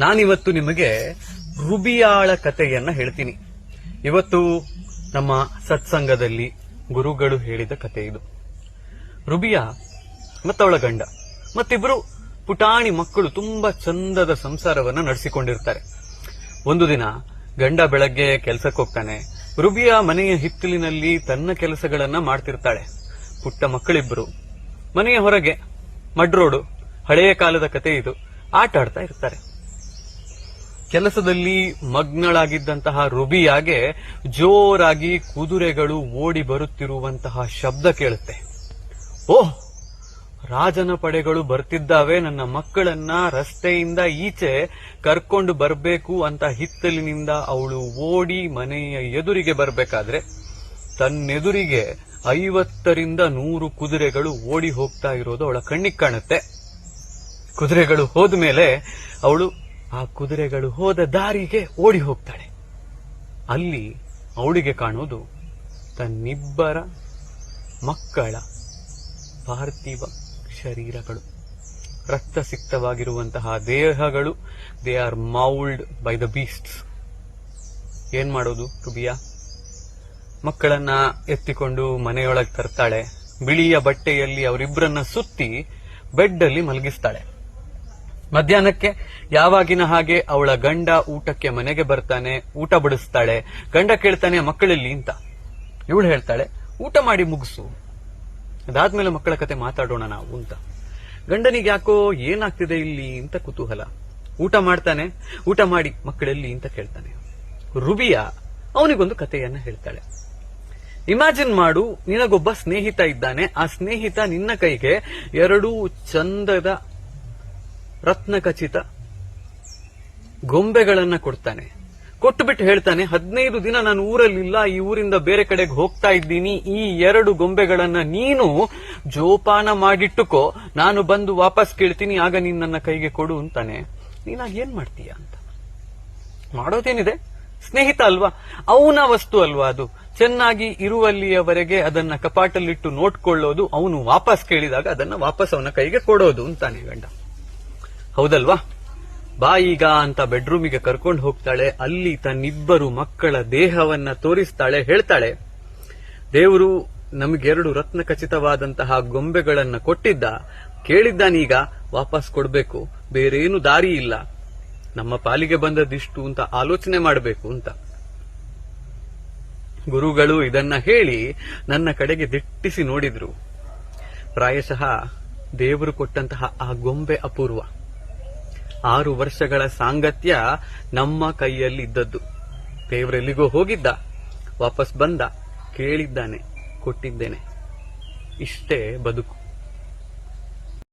ನಾನಿವತ್ತು ನಿಮಗೆ ರುಬಿಯಾಳ ಕಥೆಯನ್ನ ಹೇಳ್ತೀನಿ. ಇವತ್ತು ನಮ್ಮ ಸತ್ಸಂಗದಲ್ಲಿ ಗುರುಗಳು ಹೇಳಿದ ಕಥೆ ಇದು. ರುಬಿಯಾ ಮತ್ತವಳ ಗಂಡ ಮತ್ತಿಬ್ರು ಪುಟಾಣಿ ಮಕ್ಕಳು ತುಂಬಾ ಚಂದದ ಸಂಸಾರವನ್ನ ನಡೆಸಿಕೊಂಡಿರ್ತಾರೆ. ಒಂದು ದಿನ ಗಂಡ ಬೆಳಗ್ಗೆ ಕೆಲಸಕ್ಕೆ ಹೋಗ್ತಾನೆ. ರುಬಿಯಾ ಮನೆಯ ಹಿತ್ತಲಿನಲ್ಲಿ ತನ್ನ ಕೆಲಸಗಳನ್ನ ಮಾಡ್ತಿರ್ತಾಳೆ. ಪುಟ್ಟ ಮಕ್ಕಳಿಬ್ರು ಮನೆಯ ಹೊರಗೆ, ಮಡ್ರೋಡು, ಹಳೆಯ ಕಾಲದ ಕತೆ ಇದು. ಆಟ ಆಡ್ತಾ ಇರ್ತಾರೆ. ಕೆಲಸದಲ್ಲಿ ಮಗ್ನಳಾಗಿದ್ದಂತಹ ರುಬಿಯಾಗೆ ಜೋರಾಗಿ ಕುದುರೆಗಳು ಓಡಿ ಬರುತ್ತಿರುವಂತಹ ಶಬ್ದ ಕೇಳುತ್ತೆ. ಓಹ್, ರಾಜನ ಪಡೆಗಳು ಬರ್ತಿದ್ದಾವೆ, ನನ್ನ ಮಕ್ಕಳನ್ನ ರಸ್ತೆಯಿಂದ ಈಚೆ ಕರ್ಕೊಂಡು ಬರಬೇಕು ಅಂತ ಹಿತ್ತಲಿನಿಂದ ಅವಳು ಓಡಿ ಮನೆಯ ಎದುರಿಗೆ ಬರಬೇಕಾದ್ರೆ ತನ್ನೆದುರಿಗೆ ಐವತ್ತರಿಂದ ನೂರು ಕುದುರೆಗಳು ಓಡಿ ಹೋಗ್ತಾ ಇರೋದು ಅವಳ ಕಣ್ಣಿಗೆ ಕಾಣುತ್ತೆ. ಕುದುರೆಗಳು ಹೋದ್ಮೇಲೆ ಅವಳು ಆ ಕುದುರೆಗಳು ಹೋದ ದಾರಿಗೆ ಓಡಿ ಹೋಗ್ತಾಳೆ. ಅಲ್ಲಿ ಅವಳಿಗೆ ಕಾಣೋದು ತನ್ನಿಬ್ಬರ ಮಕ್ಕಳ ಪಾರ್ಥಿವ ಶರೀರಗಳು. ರಕ್ತಸಿಕ್ತವಾಗಿರುವಂತಹ ದೇಹಗಳು they are mauled by the beasts ಏನ್ ಮಾಡೋದು ಕುಬಿಯಾ ಮಕ್ಕಳನ್ನ ಎತ್ತಿಕೊಂಡು ಮನೆಯೊಳಗೆ ತರ್ತಾಳೆ. ಬಿಳಿಯ ಬಟ್ಟೆಯಲ್ಲಿ ಅವರಿಬ್ಬರನ್ನ ಸುತ್ತಿ ಬೆಡ್ ಅಲ್ಲಿ ಮಲಗಿಸ್ತಾಳೆ. ಮಧ್ಯಾಹ್ನಕ್ಕೆ ಯಾವಾಗಿನ ಹಾಗೆ ಅವಳ ಗಂಡ ಊಟಕ್ಕೆ ಮನೆಗೆ ಬರ್ತಾನೆ, ಊಟ ಬಡಿಸ್ತಾಳೆ, ಗಂಡ ಕೇಳ್ತಾನೆ, ಮಕ್ಕಳಲ್ಲಿ ಅಂತ ಇವಳು ಹೇಳ್ತಾಳೆ, ಊಟ ಮಾಡಿ ಮುಗಿಸು. ಅದಾದ್ಮೇಲೆ ಮಕ್ಕಳ ಕತೆ ಮಾತಾಡೋಣ ನಾವು ಅಂತ. ಗಂಡನಿಗೆ ಯಾಕೋ ಏನಾಗ್ತಿದೆ ಇಲ್ಲಿ ಅಂತ ಕುತೂಹಲ. ಊಟ ಮಾಡ್ತಾನೆ, ಊಟ ಮಾಡಿ ಮಕ್ಕಳಲ್ಲಿ ಅಂತ ಕೇಳ್ತಾನೆ. ರುಬಿಯಾ ಅವನಿಗೊಂದು ಕಥೆಯನ್ನ ಹೇಳ್ತಾಳೆ. ಇಮ್ಯಾಜಿನ್ ಮಾಡು, ನಿನಗೊಬ್ಬ ಸ್ನೇಹಿತ ಇದ್ದಾನೆ, ಆ ಸ್ನೇಹಿತ ನಿನ್ನ ಕೈಗೆ ಎರಡು ಚಂದದ ರತ್ನಖಚಿತ ಗೊಂಬೆಗಳನ್ನ ಕೊಡ್ತಾನೆ. ಕೊಟ್ಟುಬಿಟ್ಟು ಹೇಳ್ತಾನೆ, ಹದಿನೈದು ದಿನ ನಾನು ಊರಲ್ಲಿಲ್ಲ, ಈ ಊರಿಂದ ಬೇರೆ ಕಡೆಗೆ ಹೋಗ್ತಾ ಇದ್ದೀನಿ. ಈ ಎರಡು ಗೊಂಬೆಗಳನ್ನ ನೀನು ಜೋಪಾನ ಮಾಡಿಟ್ಟುಕೋ. ನಾನು ಬಂದು ವಾಪಸ್ ಕೇಳ್ತೀನಿ, ಆಗ ನೀನ್ ನನ್ನ ಕೈಗೆ ಕೊಡು, ಅಂತಾನೆ. ನೀನಾಗ ಏನ್ ಮಾಡ್ತೀಯ ಅಂತ. ಮಾಡೋದೇನಿದೆ? ಸ್ನೇಹಿತ ಅಲ್ವಾ? ಅವನ ವಸ್ತು ಅಲ್ವಾ ಅದು? ಚೆನ್ನಾಗಿ ಇರುವಲ್ಲಿಯವರೆಗೆ ಅದನ್ನ ಕಪಾಟಲ್ಲಿಟ್ಟು ನೋಡ್ಕೊಳ್ಳೋದು, ಅವನು ವಾಪಸ್ ಕೇಳಿದಾಗ ಅದನ್ನ ವಾಪಸ್ ಅವನ ಕೈಗೆ ಕೊಡೋದು ಅಂತಾನೆ ಗಂಡ. ಹೌದಲ್ವಾ? ಬಾ ಈಗ ಅಂತ ಬೆಡ್ರೂಮಿಗೆ ಕರ್ಕೊಂಡು ಹೋಗ್ತಾಳೆ, ಅಲ್ಲಿ ತನ್ನಿಬ್ಬರು ಮಕ್ಕಳ ದೇಹವನ್ನ ತೋರಿಸ್ತಾಳೆ, ಹೇಳ್ತಾಳೆ, ದೇವರು ನಮಗೆರಡು ರತ್ನ ಖಚಿತವಾದಂತಹ ಗೊಂಬೆಗಳನ್ನ ಕೊಟ್ಟಿದ್ದ. ಕೇಳಿದ್ದಾನೀಗ, ವಾಪಸ್ ಕೊಡ್ಬೇಕು. ಬೇರೇನು ದಾರಿ ಇಲ್ಲ. ನಮ್ಮ ಪಾಲಿಗೆ ಬಂದದಿಷ್ಟು ಅಂತ ಆಲೋಚನೆ ಮಾಡಬೇಕು ಅಂತ. ಗುರುಗಳು ಇದನ್ನ ಹೇಳಿ ನನ್ನ ಕಡೆಗೆ ದಿಟ್ಟಿಸಿ ನೋಡಿದ್ರು. ಪ್ರಾಯಶಃ ದೇವರು ಕೊಟ್ಟಂತಹ ಆ ಗೊಂಬೆ ಅಪೂರ್ವ. ಆರು ವರ್ಷಗಳ ಸಾಂಗತ್ಯ ನಮ್ಮ ಕೈಯಲ್ಲಿ ಇದ್ದದ್ದು ದೇವರೆಲ್ಲಿಗೋ ಹೋಗಿದ್ದ ವಾಪಸ್ ಬಂದ ಕೇಳಿದ್ದಾನೆ ಕೊಟ್ಟಿದ್ದೇನೆ. ಇಷ್ಟೇ ಬದುಕು.